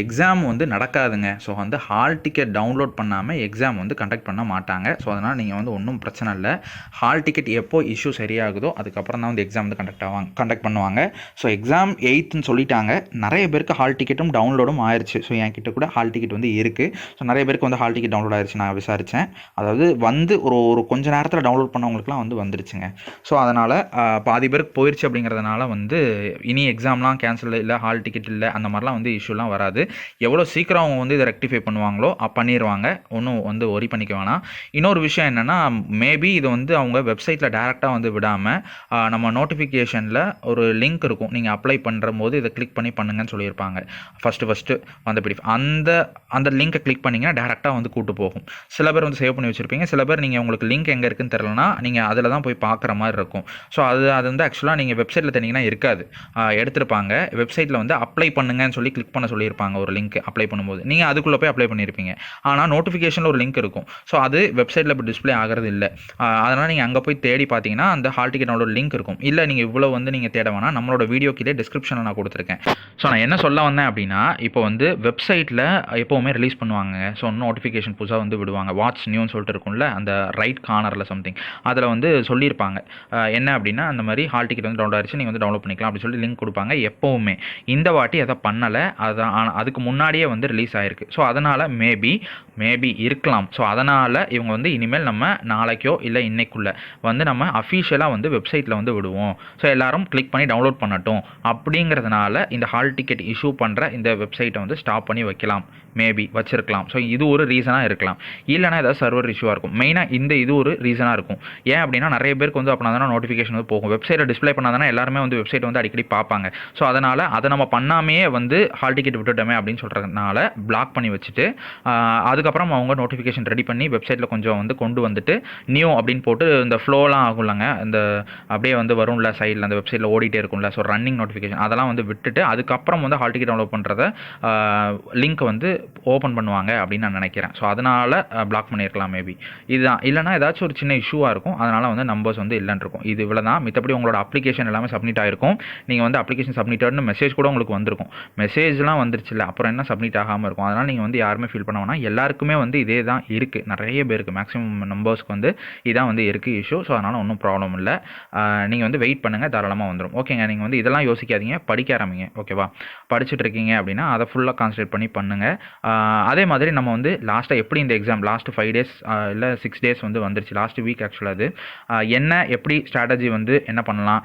எக்ஸாம் வந்து நடக்காதுங்க. ஸோ வந்து ஹால் டிக்கெட் டவுன்லோட் பண்ணாமல் எக்ஸாம் வந்து கண்டக்ட் பண்ண மாட்டாங்க. ஸோ அதனால் நீங்கள் வந்து ஒன்றும் பிரச்சனை இல்லை. ஹால் டிக்கெட் எப்போ இஷ்யூ சரியாகுதோ அதுக்கப்புறம் தான் வந்து எக்ஸாம் வந்து கண்டக்ட் ஆவாங்க கண்டக்ட் பண்ணுவாங்க. ஸோ எக்ஸாம் எயித்துன்னு சொல்லிட்டாங்க. நிறைய பேருக்கு ஹால் டிக்கெட்டும் டவுன்லோடும் ஆயிடுச்சு ஸோ என் கிட்ட கூட ஹால் டிக்கெட் வந்து இருக்குது ஸோ நிறைய பேருக்கு வந்து ஹால் டிக்கெட் டவுன்லோட் ஆயிடுச்சு நான் விசாரித்தேன் அதாவது வந்து ஒரு ஒரு கொஞ்ச நேரத்தில் டவுன்லோட் பண்ணவங்களுக்குலாம் வந்து வந்துருச்சுங்க. ஸோ அதனால் பாதி பேருக்கு போயிடுச்சு அப்படிங்கிறதுனால வந்து இனி எக்ஸாம்லாம் கேன்சல் இல்லை ஹால் டிக்கெட் இல்லை அந்த மாதிரிலாம் வந்து இஷ்யூலாம் வராது. எவ்வளோ சீக்கிரம் அவங்க வந்து இதை ரெக்டிஃபை பண்ணுவாங்களோ பண்ணிடுவாங்க ஒன்றும் வந்து ஒரி பண்ணிக்க வேணாம். இன்னொரு விஷயம் என்னென்னா மேபி இது வந்து அவங்க வெப்சைட்டில் டேரெக்டாக வந்து விடாமல் நம்ம நோட்டிஃபிகேஷனில் ஒரு லிங்க் இருக்கும். நீங்கள் அப்ளை பண்ணுற போது இதை கிளிக் பண்ணி பண்ணுங்கன்னு சொல்லியிருப்பாங்க. ஃபஸ்ட்டு ஃபஸ்ட்டு அந்த பிடிஃப் அந்த அந்த லிங்கை கிளிக் பண்ணிங்கன்னா டேரெக்டாக வந்து கூட்டு போகும். சில பேர் வந்து சேவ் பண்ணி வச்சுருப்பீங்க. சில பேர் நீங்கள் உங்களுக்கு லிங்க் எங்கே இருக்குன்னு தெரிலனா நீங்கள் அதில் தான் போய் பார்க்குற மாதிரி இருக்கும். ஸோ அது அது வந்து ஆக்சுவலாக நீங்கள் வெப்சைட்டில் தெரிஞ்சிங்கன்னா இருக்காது. எடுத்துருப்பாங்க எடுத்திருப்பாங்க. வெப்சைட்டில் வந்து அப்ளை பண்ணுங்கன்னு சொல்லி கிளிக் பண்ண கொடுத்துருப்பாங்க ஒரு லிங்க் அப்ளை பண்ணும்போது. நீங்கள் அதுக்குள்ளே போய் அப்ளை பண்ணியிருப்பீங்க ஆனால் நோட்டிஃபிகேஷனில் ஒரு லிங்க் இருக்கும். ஸோ அது வெப்சைட்டில் இப்போ டிஸ்ப்ளே ஆகிறது இல்லை. அதனால் நீங்கள் அங்கே போய் தேடி பார்த்தீங்கன்னா அந்த ஹால் டிக்கெட்டோட லிங்க் இருக்கும். இல்லை நீங்கள் இவ்வளோ வந்து நீங்கள் தேட வேணாம். நம்மளோட வீடியோ கீழே டிஸ்கிரிப்ஷனில் நான் கொடுத்துருக்கேன். ஸோ நான் என்ன சொல்ல வந்தேன் அப்படின்னா இப்போ வந்து வெப்சைட்டில் எப்போவுமே ரிலீஸ் பண்ணுவாங்க. ஸோ இன்னும் நோட்டிஃபிகேஷன் புதுசாக வந்து விடுவாங்க. வாட்ச் நியூன்னு சொல்லிட்டு இருக்கும்ல அந்த ரைட் கார்னரில் சம்திங் அதில் வந்து சொல்லியிருப்பாங்க. என்ன அப்படின்னா அந்த மாதிரி ஹால் டிக்கெட் வந்து டவுன்லோட் ஆயிடுச்சு நீங்கள் வந்து டவுன்லோட் பண்ணிக்கலாம் அப்படின்னு சொல்லி லிங்க் கொடுப்பாங்க. எப்போவுமே. இந்த வாட்டி அதை பண்ணலை. அதான் ஆனால் அதுக்கு முன்னாடியே வந்து ரிலீஸ் ஆயிருக்கு. ஸோ அதனால் மேபி மேபி இருக்கலாம். ஸோ அதனால் இவங்க வந்து இனிமேல் நம்ம நாளைக்கோ இல்லை இன்னைக்குள்ள வந்து நம்ம அஃபிஷியலாக வந்து வெப்சைட்டில் வந்து விடுவோம். ஸோ எல்லாரும் கிளிக் பண்ணி டவுன்லோட் பண்ணட்டும். அப்படிங்கிறதுனால இந்த ஹால் டிக்கெட் இஷ்யூ பண்ணுற இந்த வெப்சைட்டை வந்து ஸ்டாப் பண்ணி வைக்கலாம். மேபி வச்சிருக்கலாம். ஸோ இது ஒரு ரீசனாக இருக்கலாம். இல்லைனா ஏதாவது சர்வர் இஷ்யூவாக இருக்கும். மெயினாக இந்த இது ஒரு ரீசனாக இருக்கும். ஏன் அப்படின்னா நிறைய பேருக்கு வந்து அப்படின்னா தானே நோட்டிஃபிகேஷன் வந்து போகும். வெப்சைட்டை டிஸ்ப்ளே பண்ணால் தானே எல்லாருமே வந்து வெப்சைட் வந்து அடிக்கடி பார்ப்பாங்க. ஸோ அதனால் அதை நம்ம பண்ணாமையே வந்து ஹால் டிக்கெட் விட்டுட்டோமே அப்படின்னு சொல்கிறதுனால பிளாக் பண்ணி வச்சுட்டு அது அதுக்கப்புறம் அவங்க நோட்டிஃபிகேஷன் ரெடி பண்ணி வெப்சைட்டில் கொஞ்சம் வந்து கொண்டு வந்துட்டு நியூ அப்படின்னு போட்டு இந்த ஃப்ளோலாம் ஆகும்லங்க. இந்த அப்படியே வந்து வரும்ல சைடில் அந்த வெப்சைட்டில் ஓடிட்டே இருக்கும்ல. ஸோ ரன்னிங் நோட்டிஃபிகேஷன் அதெல்லாம் வந்து விட்டுட்டு அதுக்கப்புறம் வந்து ஹால் டிக்கெட் டவுன்லோட் பண்ணுறத லிங்க் வந்து ஓப்பன் பண்ணுவாங்க அப்படின்னு நான் நினைக்கிறேன். ஸோ அதனால் பிளாக் பண்ணியிருக்கலாம் மேபி இதுதான். இல்லைனா ஏதாச்சும் ஒரு சின்ன இஷ்யூவாக இருக்கும். அதனால் வந்து நம்பர்ஸ் வந்து இல்லைன்னு இருக்கும். இது இவ்வளோ தான் மித்தபடி உங்களோட அப்ளிகேஷன் எல்லாமே சப்மிட் ஆகிருக்கும் நீங்கள் வந்து அப்ளிகேஷன் சப்மிட்டட்னு மெசேஜ் கூட உங்களுக்கு வந்திருக்கும். மெசேஜ்லாம் வந்துருச்சுல அப்புறம் என்ன சப்மிட் ஆகாமல் இருக்கும்? அதனால் நீங்கள் வந்து யாருமே ஃபீல் பண்ண வேணாம். வந்து இதே தான் இருக்குது நிறைய பேருக்கு மேக்ஸிமம் நம்பர்ஸ்க்கு வந்து இதான் வந்து இருக்குது இஷ்யூ ஸோ அதனால் ஒன்றும் ப்ராப்ளம் இல்லை. நீங்கள் வந்து வெயிட் பண்ணுங்கள் தாராளமாக வந்துடும் ஓகேங்க நீங்கள் வந்து இதெல்லாம் யோசிக்காதீங்க படிக்க ஆரம்பிங்க. ஓகேவா படிச்சுட்டு இருக்கீங்க அப்படின்னா அதை ஃபுல்லாக கான்சன்ட்ரேட் பண்ணி பண்ணுங்கள் அதே மாதிரி நம்ம வந்து லாஸ்ட்டாக எப்படி இந்த எக்ஸாம் லாஸ்ட் ஃபைவ் டேஸ் இல்லை சிக்ஸ் டேஸ் வந்து வந்துருச்சு? லாஸ்ட் வீக் ஆக்சுவலாக அது. என்ன எப்படி ஸ்ட்ராட்டஜி வந்து என்ன பண்ணலாம்?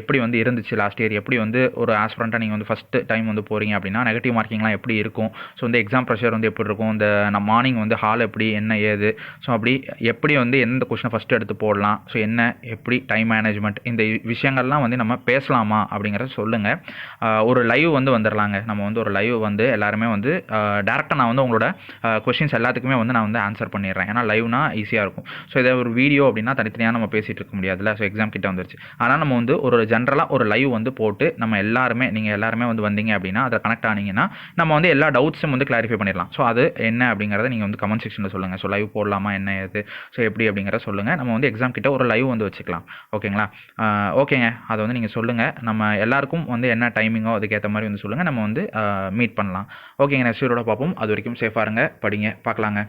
எப்படி வந்து இருந்துச்சு லாஸ்ட் இயர் எப்படி வந்து ஒரு ஆஸ்பிரண்ட்டாக நீங்கள் வந்து ஃபஸ்ட்டு டைம் வந்து போகிறீங்க அப்படின்னா நெகட்டிவ் மார்க்கிங்லாம் எப்படி இருக்கும்? ஸோ இந்த எக்ஸாம் ப்ரெஷர் வந்து எப்படி இருக்கும்? இந்த நம்ம மார்னிங் வந்து ஹால் எப்படி என்ன ஏது? ஸோ அப்படி எப்படி வந்து எந்த கொஷினை ஃபஸ்ட்டு எடுத்து போடலாம்? ஸோ என்ன எப்படி டைம் மேனேஜ்மெண்ட் இந்த விஷயங்கள்லாம் வந்து நம்ம பேசலாமா அப்படிங்கிறத சொல்லுங்கள் ஒரு லைவ் வந்து வந்துடலாங்க நம்ம வந்து ஒரு லைவ் வந்து எல்லாருமே வந்து டேரெக்டாக நான் வந்து உங்களோட கொஷின்ஸ் எல்லாத்துக்குமே வந்து நான் வந்து ஆன்சர் பண்ணிடுறேன். ஏன்னா லைவ்னா ஈஸியாக இருக்கும். ஸோ இதை ஒரு வீடியோ அப்படின்னா தனித்தனியாக நம்ம பேசிகிட்டு இருக்க முடியாதுல்ல? ஸோ எக்ஸாம் கிட்ட வந்துருச்சு. ஆனால் நம்ம வந்து ஒரு ஜென்ரலாக ஒரு லைவ் வந்து போட்டு நம்ம எல்லாருமே நீங்கள் எல்லாருமே வந்து வந்தீங்க அப்படின்னா அதை கனெக்ட் ஆனீங்கன்னா நம்ம வந்து எல்லா டவுட்ஸும் வந்து கிளாரிஃபை பண்ணிடலாம். ஸோ அது என்ன அப்படிங்கிறத நீங்கள் வந்து கமெண்ட் செக்ஷனில் சொல்லுங்கள் ஸோ லைவ் போடலாமா? என்ன ஏது? ஸோ எப்படி அப்படிங்கிறத சொல்லுங்கள் நம்ம வந்து எக்ஸாம் கிட்ட ஒரு லைவ் வந்து வச்சுக்கலாம். ஓகேங்களா ஓகேங்க அதை வந்து நீங்கள் சொல்லுங்கள் நம்ம எல்லாருக்கும் வந்து என்ன டைமிங்கோ அதுக்கேற்ற மாதிரி வந்து சொல்லுங்கள் நம்ம வந்து மீட் பண்ணலாம். ஓகேங்க நெக்ஸ்ட் வீடியோட பார்ப்போம். அது வரைக்கும் சேஃபாக இருங்க. படிங்க. பார்க்கலாங்க.